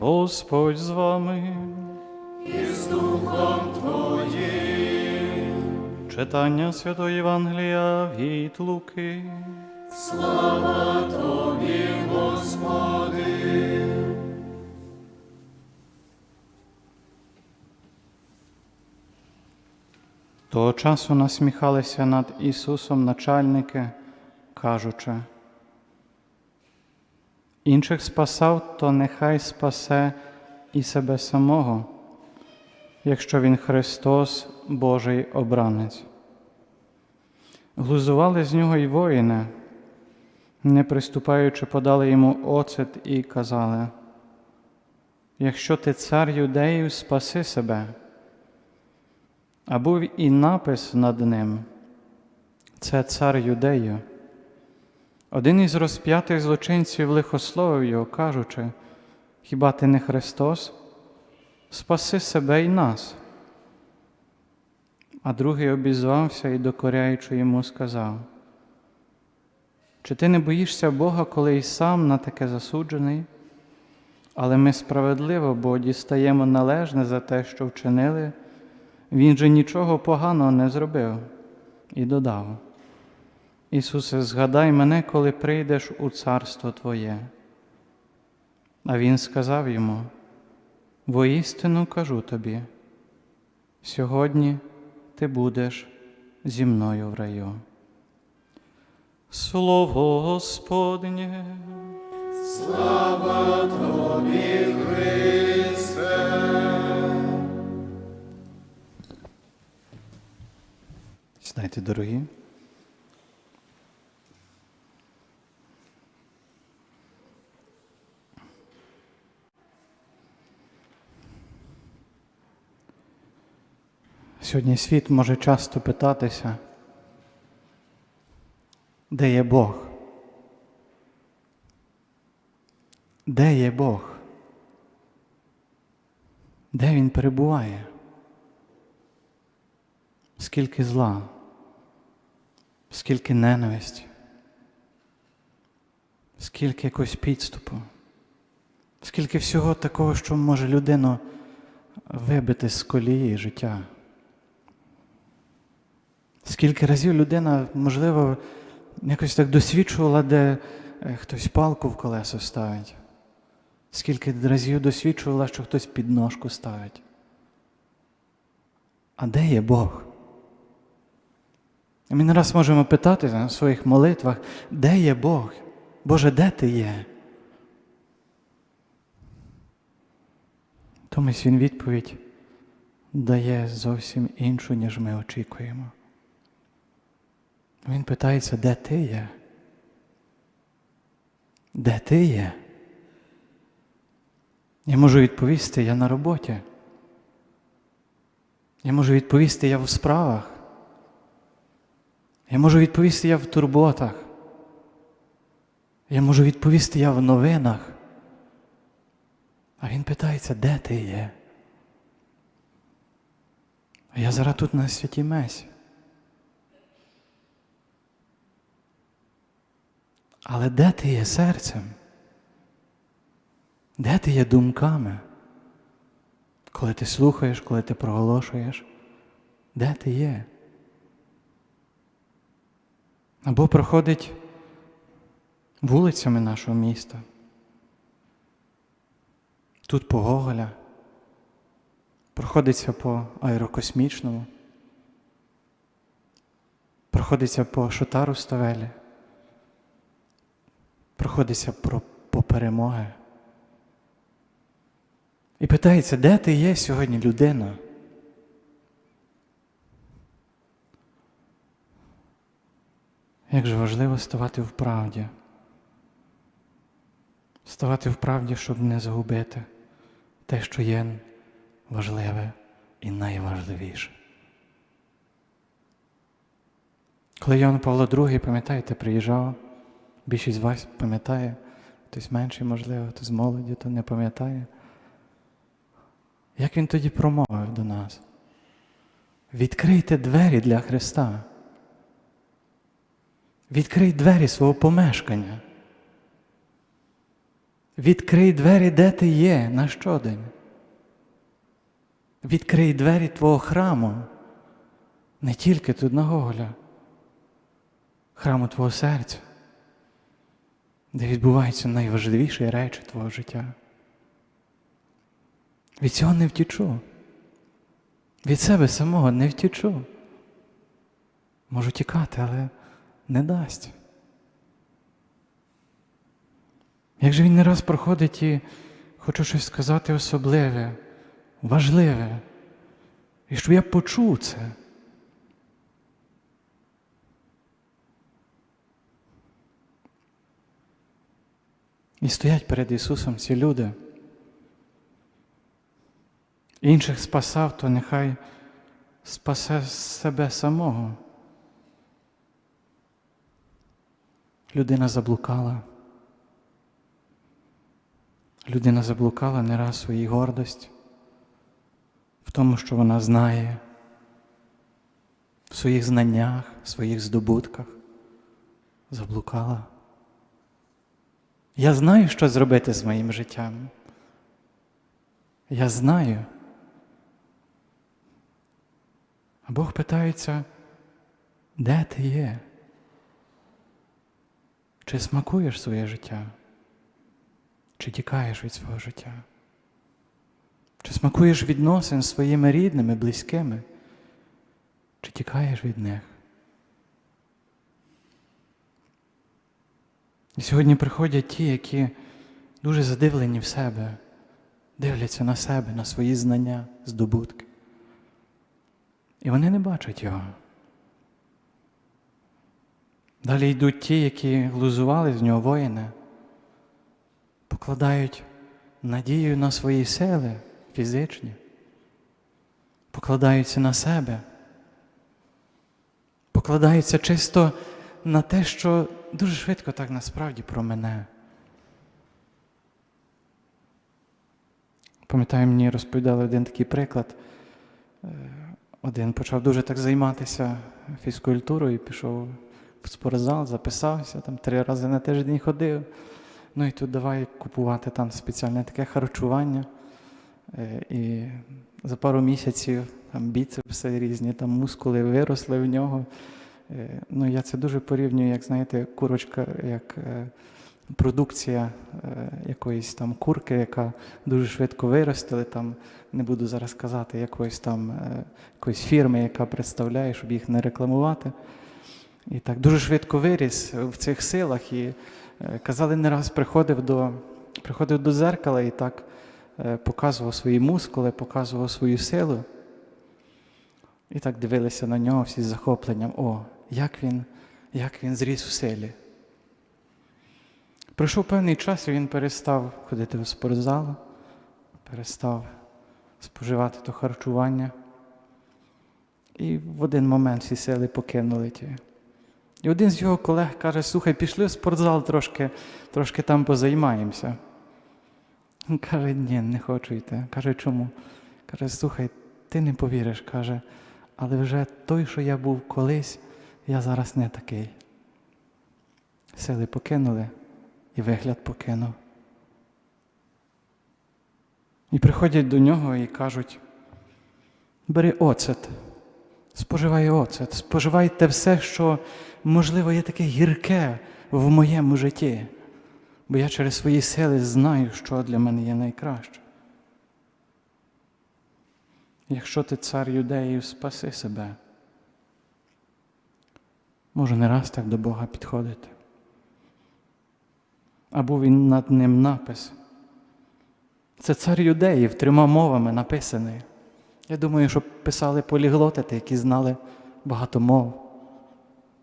Господь з вами. і з Духом Твоїм. Читання Святої Євангелія від Луки. Слава Тобі, Господи. Того часу насміхалися над Ісусом начальники, кажучи, інших спасав, то нехай спасе і себе самого, якщо Він Христос, Божий обранець. Глузували з нього й воїни, не приступаючи, подали йому оцет і казали, якщо ти цар юдеїв, спаси себе. А був і напис над ним це цар юдею. Один із розп'ятих злочинців лихословив його, кажучи, хіба ти не Христос? Спаси себе і нас. А другий обізвався і, докоряючи йому, сказав, чи ти не боїшся Бога, коли й сам на таке засуджений? Але ми справедливо, бо дістаємо належне за те, що вчинили. Він же нічого поганого не зробив і додав. Ісусе, згадай мене, коли прийдеш у царство Твоє. А Він сказав йому: воістину кажу тобі, сьогодні ти будеш зі мною в раю. Слово Господнє. Слава Тобі, Христе. Сідайте, дорогі. Сьогодні світ може часто питатися, де є Бог? Де є Бог? Де Він перебуває? Скільки зла, скільки ненависті, скільки якогось підступу, скільки всього такого, що може людину вибити з колії життя. Скільки разів людина, можливо, якось так досвідчувала, де е, хтось палку в колесо ставить, скільки разів досвідчувала, що хтось підножку ставить. А де є Бог? Ми не раз можемо питати на своїх молитвах, де є Бог? Боже, де ти є? Томусь він відповідь дає зовсім іншу, ніж ми очікуємо. Він питається, де ти є? Де ти є? Я можу відповісти, я на роботі. Я можу відповісти, я в справах. Я можу відповісти, я в турботах. Я можу відповісти, я в новинах. А він питається, де ти є? А я зараз тут на святій месі. Але де ти є серцем? Де ти є думками? Коли ти слухаєш, коли ти проголошуєш, де ти є? Або проходить вулицями нашого міста. Тут по Гоголя, проходиться по аерокосмічному, проходиться по Шотару Ставелі, проходиться про, по перемоги. І питається, де ти є сьогодні людина? Як же важливо ставати в правді. Ставати в правді, щоб не загубити те, що є важливе і найважливіше. Коли Йоанн Павло II, пам'ятаєте, приїжджав, більшість з вас пам'ятає, хтось менший, можливо, хтось з молоді, то не пам'ятає. Як він тоді промовив до нас? Відкрийте двері для Христа. Відкрий двері свого помешкання. Відкрий двері, де ти є на щодень. Відкрий двері твого храму, не тільки тут на Гоголя, храму твого серця, де відбуваються найважливіші речі твого життя. Від цього не втічу. Від себе самого не втічу. Можу тікати, але не дасть. Як же він не раз проходить і хочу щось сказати особливе, важливе, і щоб я почув це. І стоять перед Ісусом ці люди. Інших спасав, то нехай спасе себе самого. Людина заблукала. Людина заблукала не раз своїй гордості, в тому, що вона знає, в своїх знаннях, в своїх здобутках. Заблукала. Я знаю, що зробити з моїм життям. Я знаю. А Бог питається, де ти є? Чи смакуєш своє життя? Чи тікаєш від свого життя? Чи смакуєш відносин з своїми рідними, близькими? Чи тікаєш від них? Сьогодні приходять ті, які дуже задивлені в себе, дивляться на себе, на свої знання, здобутки. І вони не бачать його. Далі йдуть ті, які глузували з нього воїни, покладають надію на свої сили фізичні, покладаються на себе, покладаються чисто на те, що дуже швидко так насправді про мене. Пам'ятаю, мені розповідали один такий приклад. Е, Один почав дуже так займатися фізкультурою пішов в спортзал, записався, там три рази на тиждень ходив. Ну і тут давай купувати там спеціальне таке харчування. Е, І за пару місяців там біцепси різні, там мускули виросли в нього. Е, Ну, я це дуже порівнюю, як знаєте, курочка, як е, продукція е, якоїсь там курки, яка дуже швидко виростили. Там не буду зараз казати якоїсь там якоїсь фірми, яка представляє, щоб їх не рекламувати. І так дуже швидко виріс в цих силах. І казали, не раз приходив до, приходив до зеркала і так показував свої мускули, показував свою силу. І так дивилися на нього всі з захопленням. О, як він, як він зріс в силі. Пройшов певний час, і він перестав ходити в спортзал, перестав споживати то харчування. І в один момент всі сили покинули ті. І один з його колег каже, слухай, пішли в спортзал трошки, трошки там позаймаємося. Він каже, ні, не хочу йти. Каже, чому? Каже, слухай, ти не повіриш, каже, але вже той, що я був колись, я зараз не такий. Сили покинули і вигляд покинув. І приходять до нього і кажуть: бери оцет, споживай оцет, споживайте все, що, можливо, є таке гірке в моєму житті, бо я через свої сили знаю, що для мене є найкраще. Якщо ти цар юдеїв, спаси себе. Може не раз так до Бога підходити. Або він над ним напис. Це цар юдеїв трьома мовами написаний. Я думаю, що писали поліглотити, які знали багато мов,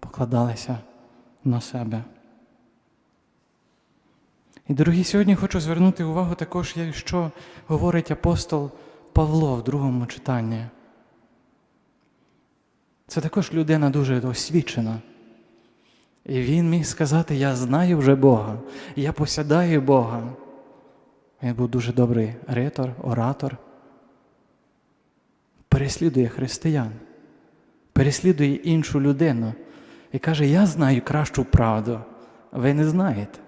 покладалися на себе. І, дорогі, сьогодні хочу звернути увагу також, що говорить апостол Павло в другому читанні. Це також людина дуже освічена. І він міг сказати: Я знаю вже Бога, я посядаю Бога. Він був дуже добрий ритор, оратор. Переслідує християн, переслідує іншу людину і каже: Я знаю кращу правду, ви не знаєте.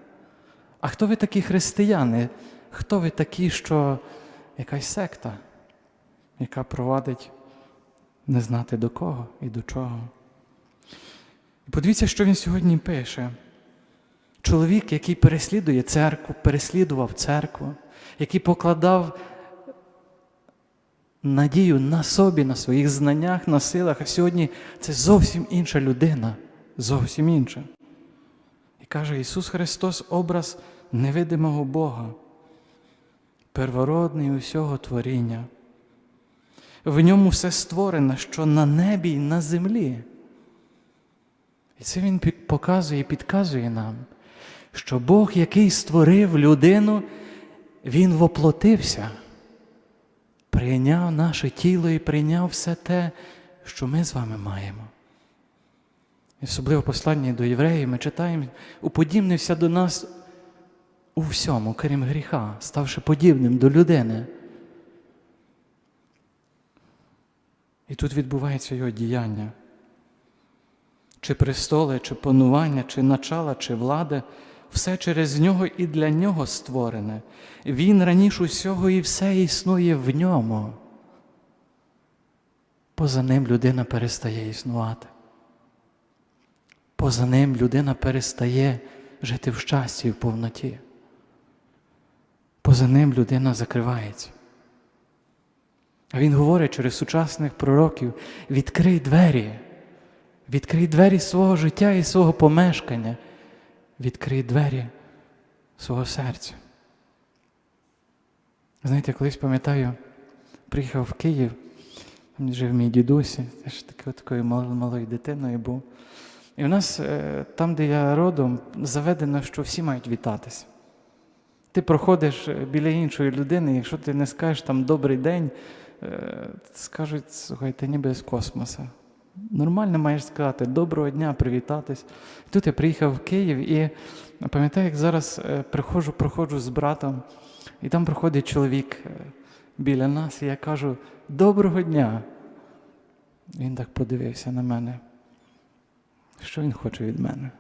А хто ви такі християни? Хто ви такі, що якась секта, яка провадить не знати до кого і до чого? І подивіться, що він сьогодні пише. Чоловік, який переслідує церкву, переслідував церкву, який покладав надію на собі, на своїх знаннях, на силах, а сьогодні це зовсім інша людина, зовсім інша. І каже Ісус Христос образ невидимого Бога, первородний усього творіння. В ньому все створене, що на небі і на землі. І це Він показує і підказує нам, що Бог, який створив людину, Він воплотився, прийняв наше тіло і прийняв все те, що ми з вами маємо. І Особливо послання до євреїв ми читаємо, уподібнився до нас у всьому, крім гріха, ставши подібним до людини. І тут відбувається його діяння. Чи престоли, чи панування, чи начала, чи влада, все через нього і для нього створене. Він раніше усього і все існує в ньому. Поза ним людина перестає існувати. Поза ним людина перестає жити в щасті і в повноті. Поза ним людина закривається. А він говорить через сучасних пророків: відкрий двері, відкрий двері свого життя і свого помешкання, відкрий двері свого серця. Знаєте, колись пам'ятаю, приїхав в Київ, там жив мій дідусь, теж такою, такою малою дитиною був. І в нас е, там, де я родом, заведено, що всі мають вітатися. Ти проходиш е, біля іншої людини, якщо ти не скажеш там добрий день, скажуть, слухай, ти ніби з космоса. Нормально маєш сказати доброго дня, привітатись. Тут я приїхав в Київ і пам'ятаю, як зараз е, приходжу, проходжу з братом, і там проходить чоловік е, біля нас, і я кажу доброго дня. Він так подивився на мене. Що він хоче від мене?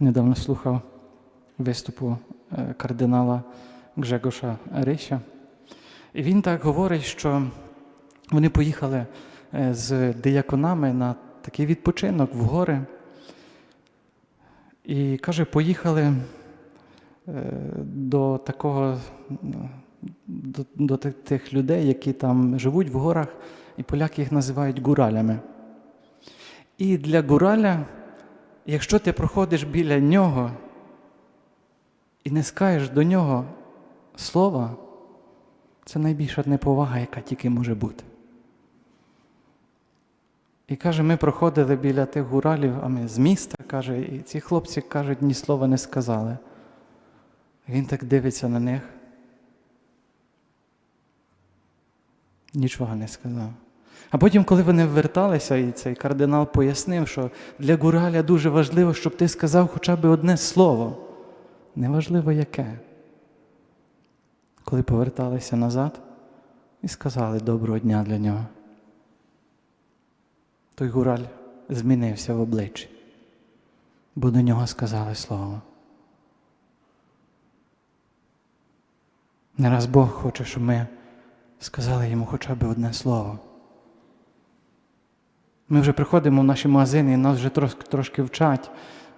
Недавно слухав виступу е, кардинала Гжегоша Рища. І він так говорить, що вони поїхали е, з дияконами на такий відпочинок в гори. І каже, поїхали е, до такого, до, до тих- людей, які там живуть в горах, і поляки їх називають гуралями. І для гураля, якщо ти проходиш біля нього і не скажеш до нього слова, це найбільша неповага, яка тільки може бути. І каже, ми проходили біля тих гуралів, а ми з міста, каже, і ці хлопці кажуть, ні слова не сказали. Він так дивиться на них. Нічого не сказав. А потім, коли вони верталися, і цей кардинал пояснив, що для гураля дуже важливо, щоб ти сказав хоча б одне слово. Неважливо яке. Коли поверталися назад і сказали доброго дня для нього. Той гураль змінився в обличчі, бо до нього сказали слово. Не раз Бог хоче, щоб ми сказали йому хоча б одне слово. Ми вже приходимо в наші магазини і нас вже трошки, вчать.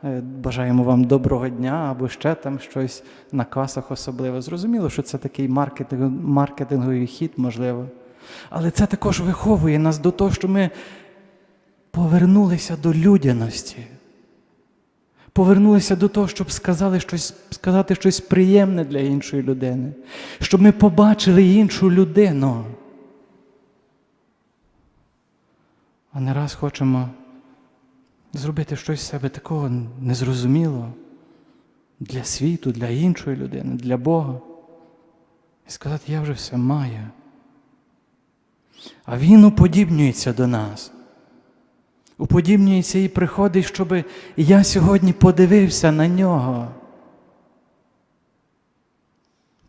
Е, Бажаємо вам доброго дня або ще там щось на касах особливо. Зрозуміло, що це такий маркетинг, маркетинговий хід, можливо. Але це також виховує нас до того, що ми повернулися до людяності. Повернулися до того, щоб сказали щось, сказати щось приємне для іншої людини, щоб ми побачили іншу людину. А не раз хочемо зробити щось з себе такого незрозумілого для світу, для іншої людини, для Бога. І сказати, я вже все маю. А Він уподібнюється до нас. Уподібнюється і приходить, щоб я сьогодні подивився на нього.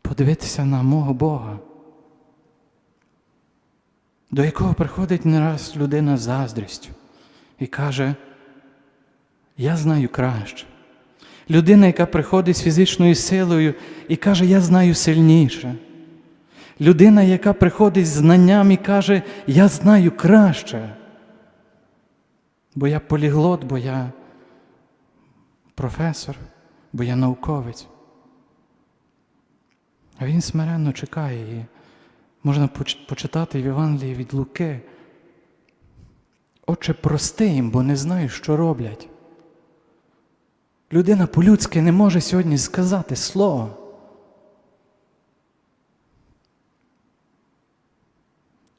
Подивитися на мого Бога, до якого приходить не раз людина з заздрістю і каже, Я знаю краще. Людина, яка приходить з фізичною силою і каже, я знаю сильніше. Людина, яка приходить з знанням і каже, я знаю краще. Бо я поліглот, бо я професор, бо я науковець. А він смиренно чекає і можна почитати в Євангелії від Луки. Отче, прости їм, бо не знаю, що роблять. Людина по-людськи не може сьогодні сказати слово.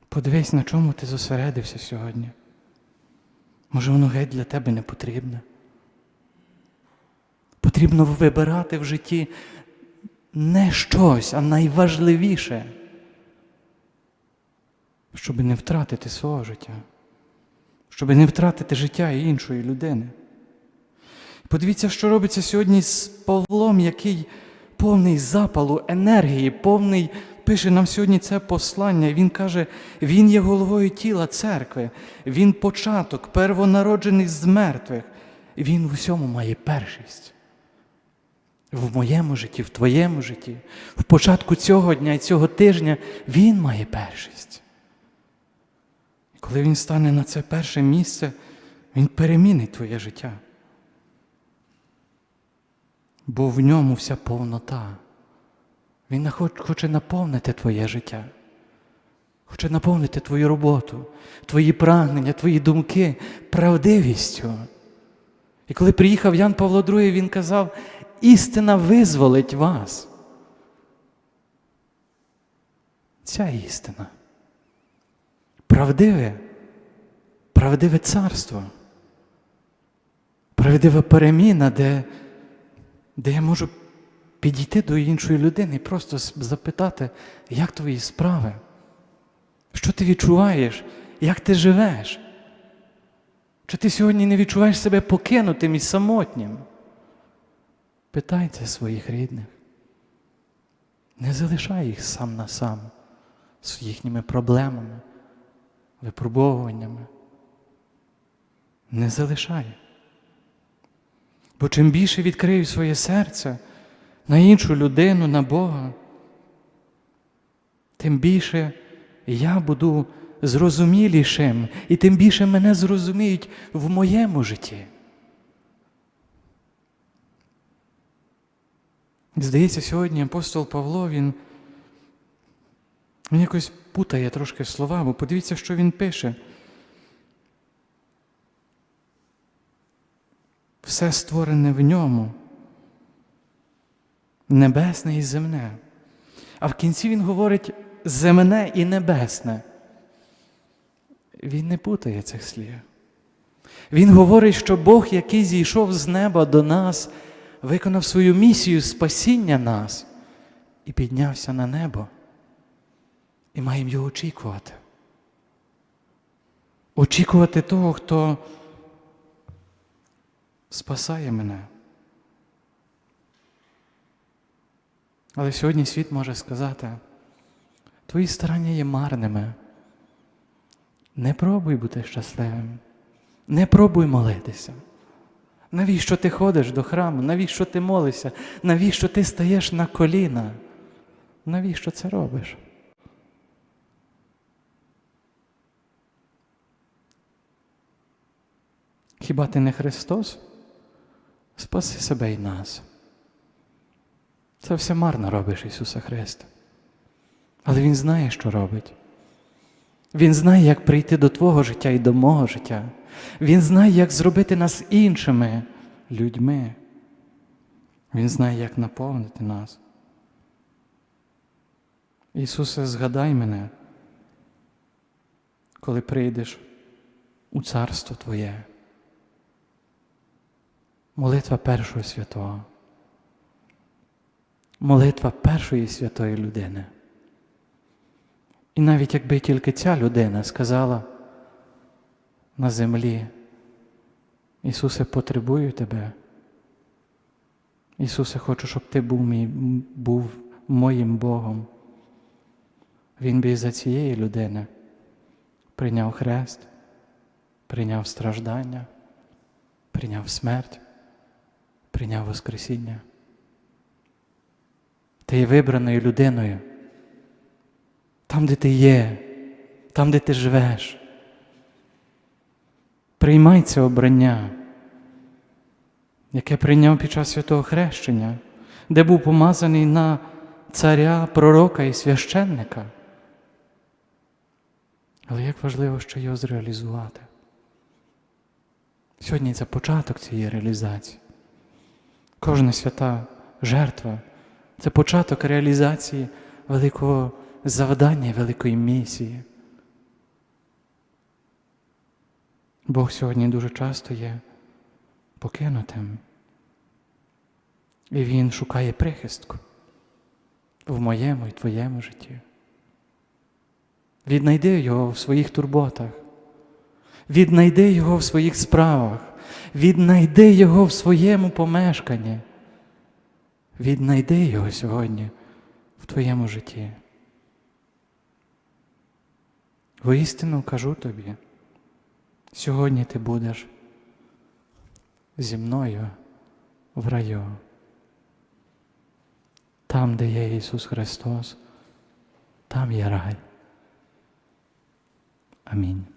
Подивись, на чому ти зосередився сьогодні. Може, воно геть для тебе не потрібне. Потрібно вибирати в житті не щось, а найважливіше, щоб не втратити свого життя, щоб не втратити життя іншої людини. Подивіться, що робиться сьогодні з Павлом, який повний запалу, енергії, повний, пише нам сьогодні це послання. Він каже, він є головою тіла церкви, він початок, первонароджений з мертвих. Він в усьому має першість. В моєму житті, в твоєму житті, в початку цього дня і цього тижня він має першість. Коли він стане на це перше місце, він перемінить твоє життя. Бо в ньому вся повнота. Він хоче наповнити твоє життя, хоче наповнити твою роботу, твої прагнення, твої думки правдивістю. І коли приїхав Ян Павло II, він казав, істина визволить вас. Ця істина. Правдиве, правдиве царство, правдива переміна, де, де я можу підійти до іншої людини і просто запитати, як твої справи? Що ти відчуваєш? Як ти живеш? Чи ти сьогодні не відчуваєш себе покинутим і самотнім? Питайте своїх рідних. Не залишай їх сам на сам з їхніми проблемами, випробовуваннями. Не залишай. Бо чим більше відкрию своє серце на іншу людину, на Бога, тим більше я буду зрозумілішим, і тим більше мене зрозуміють в моєму житті. Здається, сьогодні апостол Павло, він, він якось путає трошки слова, бо подивіться, що він пише. Все створене в ньому, небесне і земне. А в кінці він говорить земне і небесне. Він не путає цих слів. Він говорить, що Бог, який зійшов з неба до нас, виконав свою місію спасіння нас і піднявся на небо. І маємо його очікувати. Очікувати того, хто спасає мене. Але сьогодні світ може сказати, твої старання є марними. Не пробуй бути щасливим. Не пробуй молитися. Навіщо ти ходиш до храму? Навіщо ти молишся? Навіщо ти стаєш на коліна? Навіщо це робиш? Хіба ти не Христос? Спаси себе і нас. Це все марно робиш, Ісуса Христа. Але Він знає, що робить. Він знає, як прийти до Твого життя і до мого життя. Він знає, як зробити нас іншими людьми. Він знає, як наповнити нас. Ісусе, згадай мене, коли прийдеш у Царство Твоє. Молитва першого святого. Молитва першої святої людини. І навіть якби тільки ця людина сказала на землі, Ісусе, потребую Тебе. Ісусе, хочу, щоб Ти був, мій, був моїм Богом. Він би і за цієї людини прийняв хрест, прийняв страждання, прийняв смерть, прийняв Воскресіння. Ти є вибраною людиною. Там, де ти є, там, де ти живеш. Приймай це обрання, яке прийняв під час святого хрещення, де був помазаний на царя, пророка і священника. Але як важливо ще його зреалізувати. Сьогодні це початок цієї реалізації. Кожна свята жертва це початок реалізації великого завдання, великої місії. Бог сьогодні дуже часто є покинутим. І Він шукає прихистку в моєму і твоєму житті. Віднайди його в своїх турботах, віднайди його в своїх справах, віднайди його в своєму помешканні. Віднайди його сьогодні в твоєму житті. Воістину кажу тобі, сьогодні ти будеш зі мною в раю. Там, де є Ісус Христос, там є рай. Амінь.